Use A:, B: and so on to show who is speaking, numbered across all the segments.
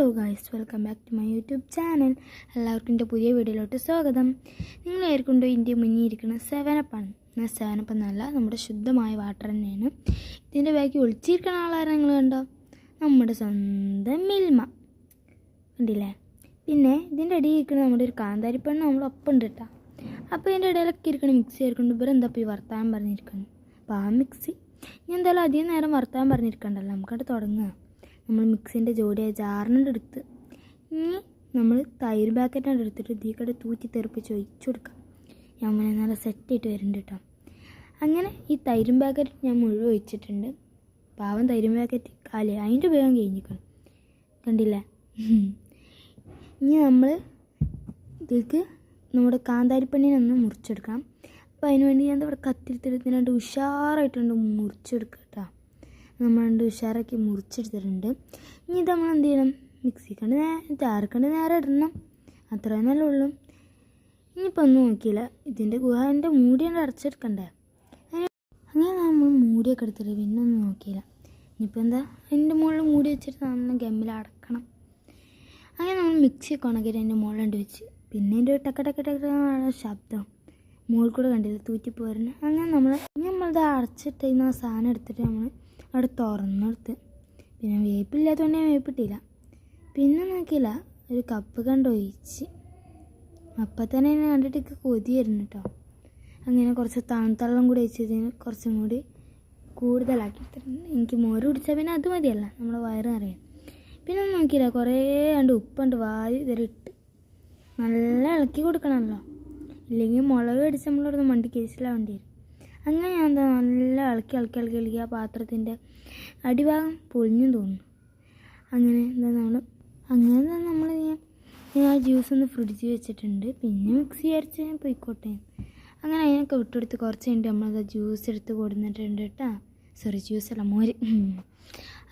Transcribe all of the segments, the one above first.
A: Hello guys welcome back to my YouTube channel എല്ലാവർക്കും എന്റെ പുതിയ വീഡിയോയിലോട്ട് സ്വാഗതം. നിങ്ങൾ ഏർക്കുണ്ടോ ഇന്ത്യ മുന്നിയിരിക്കുന്ന സെവനപ്പാണ് എന്നാൽ സെവനപ്പ് എന്നല്ല നമ്മുടെ ശുദ്ധമായ വാട്ടർ തന്നെയാണ്. ഇതിന്റെ ബാക്കി ഒളിച്ചിരിക്കുന്ന ആളാരെ നിങ്ങൾ കണ്ടോ? നമ്മുടെ സ്വന്തം മിൽമ. കണ്ടില്ലേ? പിന്നെ ഇതിന്റെ അടിയിൽ ഇരിക്കുന്ന നമ്മുടെ ഒരു കാന്താരിപ്പെണ്ണ് നമ്മൾ ഒപ്പം ഉണ്ട് കേട്ടോ അപ്പോൾ ഇതിന്റെ ഇടയിലൊക്കെ ഇരിക്കണം മിക്സി ആയിരിക്കുന്നുണ്ട്. ഇവർ എന്താ ഇപ്പോൾ ഈ വർത്താനം പറഞ്ഞിരിക്കുന്നു അപ്പോൾ ആ മിക്സി ഇനി എന്തായാലും അധികം നേരം വർത്താനം പറഞ്ഞിരിക്കണ്ടല്ലോ. നമുക്കവിടെ തുടങ്ങുക നമ്മൾ മിക്സിന്റെ ജോഡിയായ ജാറിനോട് എടുത്ത് നമ്മൾ തൈര് പാക്കറ്റാണ് എടുത്തിട്ട് ഇതിക്കടെ തൂറ്റി തെറിപ്പിച്ച് ഒഴിച്ചു കൊടുക്കാം. അങ്ങനെ നല്ല സെറ്റായിട്ട് വരുന്നുണ്ട് കേട്ടോ. അങ്ങനെ ഈ തൈരും പാക്കറ്റ് ഞാൻ മുഴുവൻ ഒഴിച്ചിട്ടുണ്ട്. പാവം തൈരും പാക്കറ്റ് കാലി അതിന്റെ ഉപയോഗം കഴിഞ്ഞിരിക്കണം കണ്ടില്ലേ? ഇനി നമ്മൾ ഇതിലേക്ക് നമ്മുടെ കാന്താരിപ്പണ്ണിനെ ഒന്ന് മുറിച്ചെടുക്കാം അപ്പോൾ അതിനുവേണ്ടി ഞാൻ ഇവിടെ കത്തിരിത്തിരുത്തിനാണ്ട് ഉഷാറായിട്ടുണ്ട് മുറിച്ചെടുക്കുക കേട്ടോ. നമ്മളുണ്ട് ഉഷാറാക്കി മുറിച്ചെടുത്തിട്ടുണ്ട്. ഇനി ഇത് നമ്മൾ എന്ത് ചെയ്യണം മിക്സി കണ്ട് നേ ചാരക്കണ്ട് നേരെ ഇടണം. അത്ര നല്ല ഉള്ളൂ ഇനിയിപ്പോൾ ഒന്നും നോക്കിയില്ല. ഇതിന്റെ ഗുഹാന്റെ മൂടിയാണ് അടച്ചെടുക്കണ്ടേ? അങ്ങനെ നമ്മൾ മൂടിയൊക്കെ എടുത്തിട്ട് പിന്നെ ഒന്നും നോക്കിയില്ല. ഇനിയിപ്പോൾ എന്താ? അതിന്റെ മുകളിൽ മൂടി വെച്ചിട്ട് നമ്മൾ ഗമ്മിൽ അടക്കണം. അങ്ങനെ നമ്മൾ മിക്സി ഒക്കെ ഉണക്കിയിട്ട് അതിന്റെ മുകളിലുണ്ട് വെച്ച്. പിന്നെ അതിന്റെ ടക്ക ടക്ക ടക്ക ശബ്ദം. മുകളിൽ കൂടെ കണ്ടില്ല? തൂറ്റി അങ്ങനെ നമ്മൾ ഇനി നമ്മളത് അടച്ചിട്ട് ആ സാധനം എടുത്തിട്ട് നമ്മൾ അവിടെ തുറന്നു കൊടുത്ത്. പിന്നെ വേപ്പില്ലാത്തതുകൊണ്ട് ഞാൻ വേപ്പിട്ടില്ല. പിന്നെ നോക്കിയില്ല ഒരു കപ്പ് കണ്ടൊഴിച്ച് അപ്പം തന്നെ എന്നെ കണ്ടിട്ട് എനിക്ക് കൊതിയായിരുന്നു കേട്ടോ അങ്ങനെ കുറച്ച് തണുത്തള്ളം കൂടി ഒഴിച്ചതിന് കുറച്ചും കൂടി കൂടുതലാക്കി എനിക്ക് മോര് കുടിച്ചാൽ പിന്നെ അത് മതിയല്ല നമ്മൾ വയറ് നിറയാൻ പിന്നെ നോക്കിയില്ല കുറേ കണ്ട് ഉപ്പുണ്ട് വാരി ഇട്ട്. നല്ല ഇളക്കി കൊടുക്കണമല്ലോ. ഇല്ലെങ്കിൽ മുളക് അടിച്ച് നമ്മളിവിടുന്ന് മണ്ടി കേസിലാവേണ്ടി വരും അങ്ങനെ ഞാൻ എന്താ നല്ല ഇളക്കി ഇളക്കി ഇളക്കി ഇളക്കി ആ പാത്രത്തിന്റെ അടിഭാഗം പൊളിഞ്ഞു തോന്നുന്നു. അങ്ങനെ എന്താ നമ്മൾ അങ്ങനെ നമ്മൾ ഞാൻ ഞാൻ ആ ജ്യൂസ് ഒന്ന് ഫ്രിഡ്ജിൽ വെച്ചിട്ടുണ്ട്. പിന്നെ മിക്സി അരച്ച് ഞാൻ പോയിക്കോട്ടെ. അങ്ങനെ അതിനൊക്കെ വിട്ടെടുത്ത് കുറച്ച് കഴിഞ്ഞിട്ട് നമ്മളത് ജ്യൂസ് എടുത്ത് കൊടുന്നിട്ടുണ്ട് കേട്ടോ. സോറി ജ്യൂസ് അല്ല മോര്.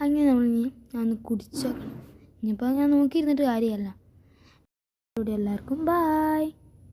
A: അങ്ങനെ നമ്മൾ ഇനി ഒന്ന് കുടിച്ചോ ഇനിയിപ്പോൾ ഞാൻ നോക്കിയിരുന്നിട്ട് കാര്യമല്ല. എല്ലാവർക്കും ബായ്